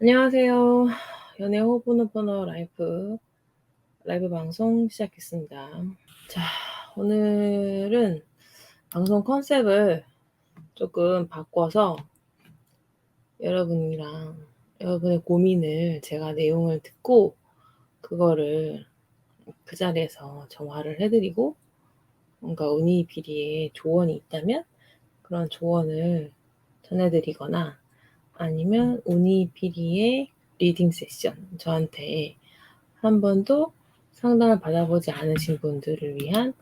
안녕하세요. 연애 호보노보노 라이브, 라이브 방송 시작했습니다. 자, 오늘은 방송 컨셉을 조금 바꿔서 여러분이랑 여러분의 고민을 제가 내용을 듣고 그거를 그 자리에서 정화를 해드리고 뭔가 운이 비리의 조언이 있다면 그런 조언을 전해드리거나 아니면 운이 비리의 리딩 세션 저한테 한 번도 상담을 받아보지 않으신 분들을 위한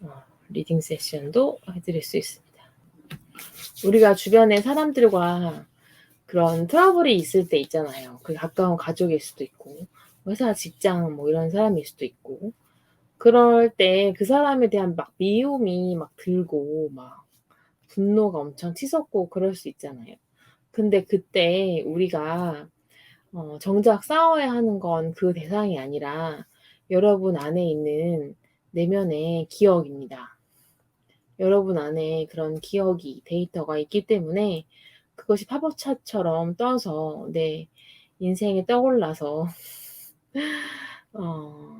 어, 리딩 세션도 해드릴 수 있습니다. 우리가 주변에 사람들과 그런 트러블이 있을 때 있잖아요. 그 가까운 가족일 수도 있고, 회사, 직장 뭐 이런 사람일 수도 있고, 그럴 때 그 사람에 대한 막 미움이 막 들고, 막 분노가 엄청 치솟고 그럴 수 있잖아요. 근데 그때 우리가 어, 정작 싸워야 하는 건 그 대상이 아니라 여러분 안에 있는 내면의 기억입니다. 여러분 안에 그런 기억이, 데이터가 있기 때문에 그것이 팝업차처럼 떠서 내 인생에 떠올라서 어,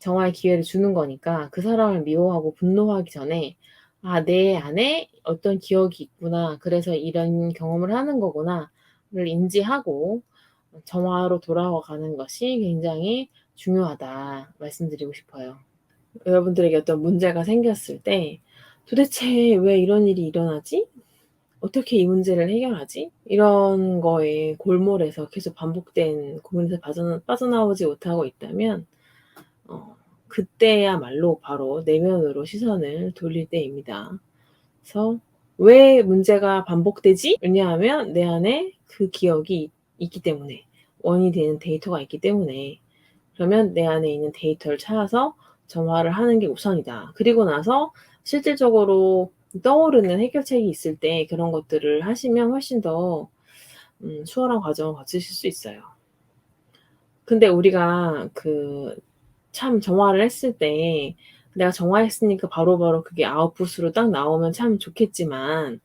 정화의 기회를 주는 거니까 그 사람을 미워하고 분노하기 전에 아, 내 안에 어떤 기억이 있구나. 그래서 이런 경험을 하는 거구나를 인지하고 정화로 돌아가는 것이 굉장히 중요하다 말씀드리고 싶어요. 여러분들에게 어떤 문제가 생겼을 때 도대체 왜 이런 일이 일어나지? 어떻게 이 문제를 해결하지? 이런 거에 골몰에서 계속 반복된 고민에서 빠져나, 빠져나 오지 못하고 있다면 어, 그때야말로 바로 내면으로 시선을 돌릴 때입니다. 그래서 왜 문제가 반복되지? 왜냐하면 내 안에 그 기억이 있기 때문에 원인이 되는 데이터가 있기 때문에 그러면 내 안에 있는 데이터를 찾아서 정화를 하는 게 우선이다. 그리고 나서 실질적으로 떠오르는 해결책이 있을 때 그런 것들을 하시면 훨씬 더 음, 수월한 과정을 거치실 수 있어요. 근데 우리가 그 참 정화를 했을 때 내가 정화했으니까 바로바로 바로 그게 아웃풋으로 딱 나오면 참 좋겠지만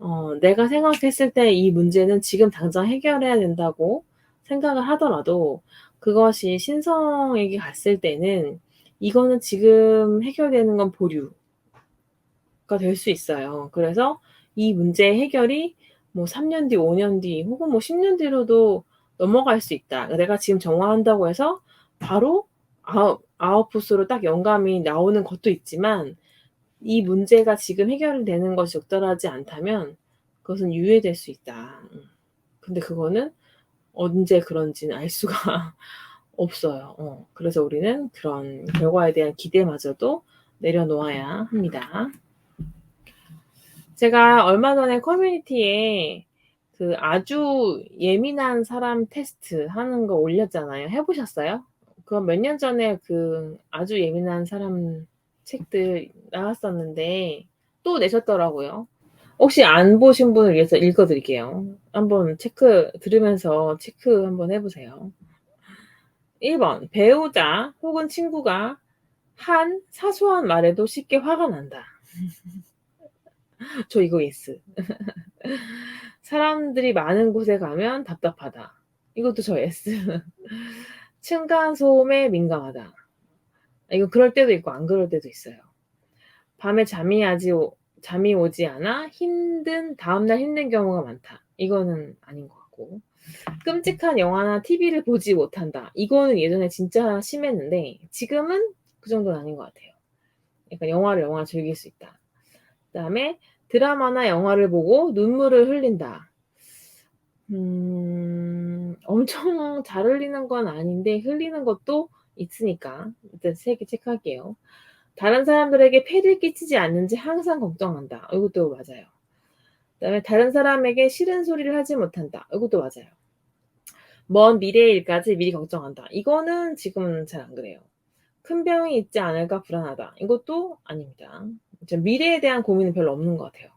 어, 내가 생각했을 때 이 문제는 지금 당장 해결해야 된다고 생각을 하더라도 그것이 신성에게 갔을 때는 이거는 지금 해결되는 건 보류. 될 수 있어요. 그래서 이 문제 해결이 뭐 3년 뒤, 5년 뒤, 혹은 뭐 10년 뒤로도 넘어갈 수 있다. 내가 지금 정화한다고 해서 바로 아웃, 아웃풋으로 딱 영감이 나오는 것도 있지만 이 문제가 지금 해결되는 것이 적절하지 않다면 그것은 유예될 수 있다. 근데 그거는 언제 그런지는 알 수가 없어요. 어, 그래서 우리는 그런 결과에 대한 기대마저도 내려놓아야 합니다. 제가 얼마 전에 커뮤니티에 그 아주 예민한 사람 테스트 하는 거 올렸잖아요. 해보셨어요? 그건 몇 년 전에 그 아주 예민한 사람 책들 나왔었는데 또 내셨더라고요. 혹시 안 보신 분을 위해서 읽어드릴게요. 한번 체크 들으면서 체크 한번 해보세요. 1번 배우자 혹은 친구가 한 사소한 말에도 쉽게 화가 난다. 저 이거 예스. 사람들이 많은 곳에 가면 답답하다. 이것도 저 예스. 층간 소음에 민감하다. 이거 그럴 때도 있고 안 그럴 때도 있어요. 밤에 잠이 아직 오, 잠이 오지 않아 힘든 다음날 힘든 경우가 많다. 이거는 아닌 것 같고 끔찍한 영화나 TV를 보지 못한다. 이거는 예전에 진짜 심했는데 지금은 그 정도는 아닌 것 같아요. 그러니까 영화를 영화 즐길 수 있다. 그다음에 드라마나 영화를 보고 눈물을 흘린다. 음, 엄청 잘 흘리는 건 아닌데 흘리는 것도 있으니까 일단 세 개 체크할게요. 다른 사람들에게 폐를 끼치지 않는지 항상 걱정한다. 이것도 맞아요. 그다음에 다른 사람에게 싫은 소리를 하지 못한다. 이것도 맞아요. 먼 미래의 일까지 미리 걱정한다. 이거는 지금은 잘 안 그래요. 큰 병이 있지 않을까 불안하다. 이것도 아닙니다. 미래에 대한 고민은 별로 없는 것 같아요.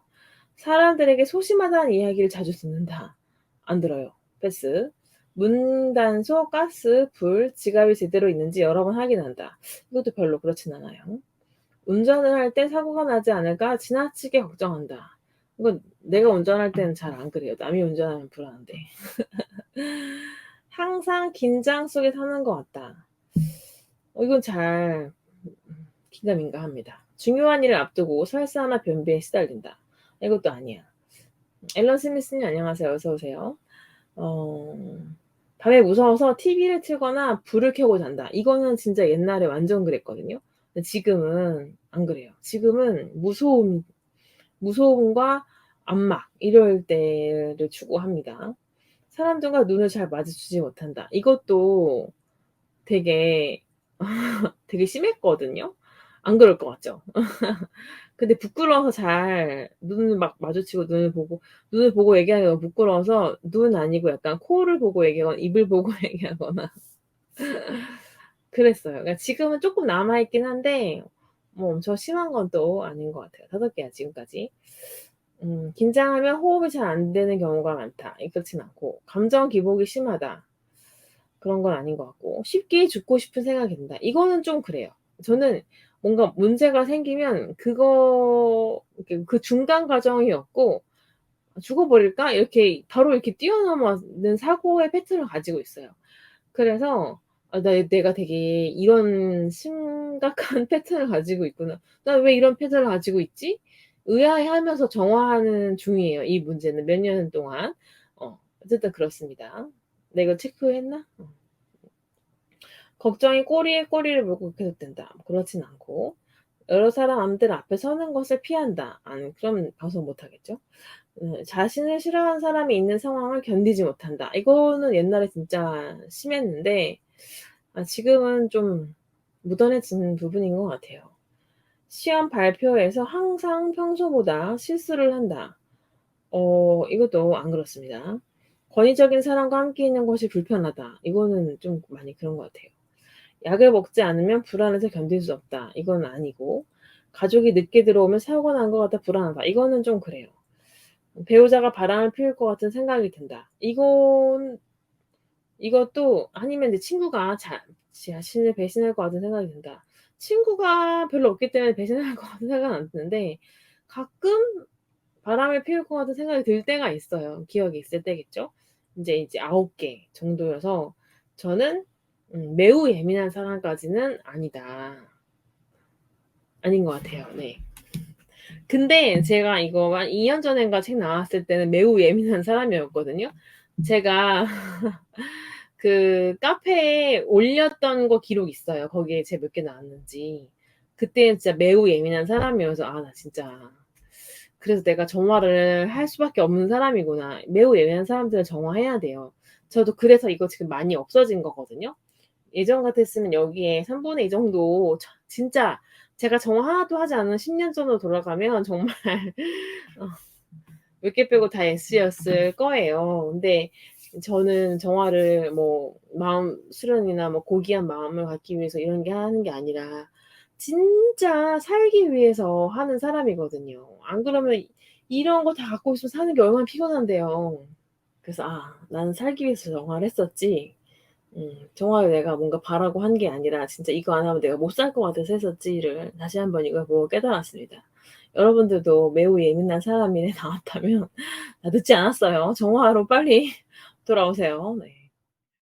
사람들에게 소심하다는 이야기를 자주 듣는다. 안 들어요. 패스. 문단속, 가스, 불, 지갑이 제대로 있는지 여러 번 확인한다. 이것도 별로 그렇진 않아요. 운전을 할 때 사고가 나지 않을까 지나치게 걱정한다. 이건 내가 운전할 때는 잘 안 그래요. 남이 운전하면 불안한데. 항상 긴장 속에 사는 것 같다. 어, 이건 잘 긴가민가 합니다. 중요한 일을 앞두고 설사나 변비에 시달린다. 이것도 아니야. 앨런 스미스님 안녕하세요. 어서 오세요. 어, 밤에 무서워서 TV를 틀거나 불을 켜고 잔다. 이거는 진짜 옛날에 완전 그랬거든요. 지금은 안 그래요. 지금은 무서움, 무서움과 압막 이럴 때를 추구합니다. 사람들과 눈을 잘 마주치지 못한다. 이것도 되게 되게 심했거든요. 안 그럴 것 같죠? 근데 부끄러워서 잘 눈을 막 마주치고 눈을 보고 눈을 보고 얘기하기가 너무 부끄러워서 눈 아니고 약간 코를 보고 얘기하거나 입을 보고 얘기하거나 그랬어요. 그러니까 지금은 쪼끔 남아 있긴 한데 뭐 엄청 심한 건 또 아닌 것 같아요. 5 개야 지금까지. 음 긴장하면 호흡이 잘 안 되는 경우가 많다. 이 그렇진 않고 감정 기복이 심하다. 그런 건 아닌 것 같고 쉽게 죽고 싶은 생각이 든다. 이거는 좀 그래요. 저는 뭔가 문제가 생기면 그거 그 중간 과정이 없고 '죽어버릴까?' 이렇게 바로 이렇게 뛰어넘는 사고의 패턴을 가지고 있어요. 그래서 '아 나 내가 되게 이런 심각한 패턴을 가지고 있구나. 나 왜 이런 패턴을 가지고 있지?' 의아해하면서 정화하는 중이에요, 이 문제는 몇 년 동안. 어 어쨌든 그렇습니다. 내가 체크했나? 어. 걱정이 꼬리에 꼬리를 물고 계속된다. 그렇진 않고 여러 사람들 앞에 서는 것을 피한다. 아니 그럼 방송 못 하겠죠. 음 자신을 싫어하는 사람이 있는 상황을 견디지 못한다. 이거는 옛날에 진짜 심했는데 아 지금은 좀 무던해진 부분인 것 같아요. 시험 발표에서 항상 평소보다 실수를 한다. 어 이것도 안 그렇습니다. 권위적인 사람과 함께 있는 것이 불편하다. 이거는 좀 많이 그런 것 같아요. 약을 먹지 않으면 불안해서 견딜 수 없다. 이건 아니고 가족이 늦게 들어오면 사고가 난 것 같아 불안하다. 이거는 좀 그래요. 배우자가 바람을 피울 것 같은 생각이 든다. 이건 이것도 아니면 이제 친구가 자 자신을 배신할 것 같은 생각이 든다. 친구가 별로 없기 때문에 배신할 것 같은 생각은 안 드는데 가끔 바람을 피울 것 같은 생각이 들 때가 있어요. 기억이 있을 때겠죠. 인제 이제 9개 정도여서 저는 음 '매우 예민한 사람까지는 아니다.' 아닌 것 같아요. 네. 근데 제가 이거 한 2년 전인가 책 나왔을 때는 매우 예민한 사람이었거든요. 제가 그 카페에 올렸던 거 기록 있어요. 거기에 제 몇 개 나왔는지. 그때는 진짜 매우 예민한 사람이어서 '아 나 진짜 그래서 내가 정화를 할 수밖에 없는 사람이구나. 매우 예민한 사람들은 정화해야 돼요.' 저도 그래서 이거 지금 많이 없어진 거거든요. 예전 같았으면 여기에 3분의 2 정도 저 진짜 제가 정화 하나도 하지 않은 10년 전으로 돌아가면 정말 어 몇개 빼고 다 S였을 거예요. 근데 저는 정화를 뭐 마음 수련이나 뭐 고귀한 마음을 갖기 위해서 이런 게 하는 게 아니라 진짜 살기 위해서 하는 사람이거든요. 안 그러면 이런 거 다 갖고 있으면 사는 게 얼마나 피곤한데요. 그래서 '아 나는 살기 위해서 정화를 했었지. 음 정화를 내가 뭔가 바라고 한 게 아니라 진짜 이거 안 하면 내가 못 살 것 같아서 했었지.'를 다시 한번 이걸 보고 깨달았습니다. 여러분들도 매우 예민한 사람이 나왔다면 아 늦지 않았어요. 정화로 빨리 돌아오세요. 네.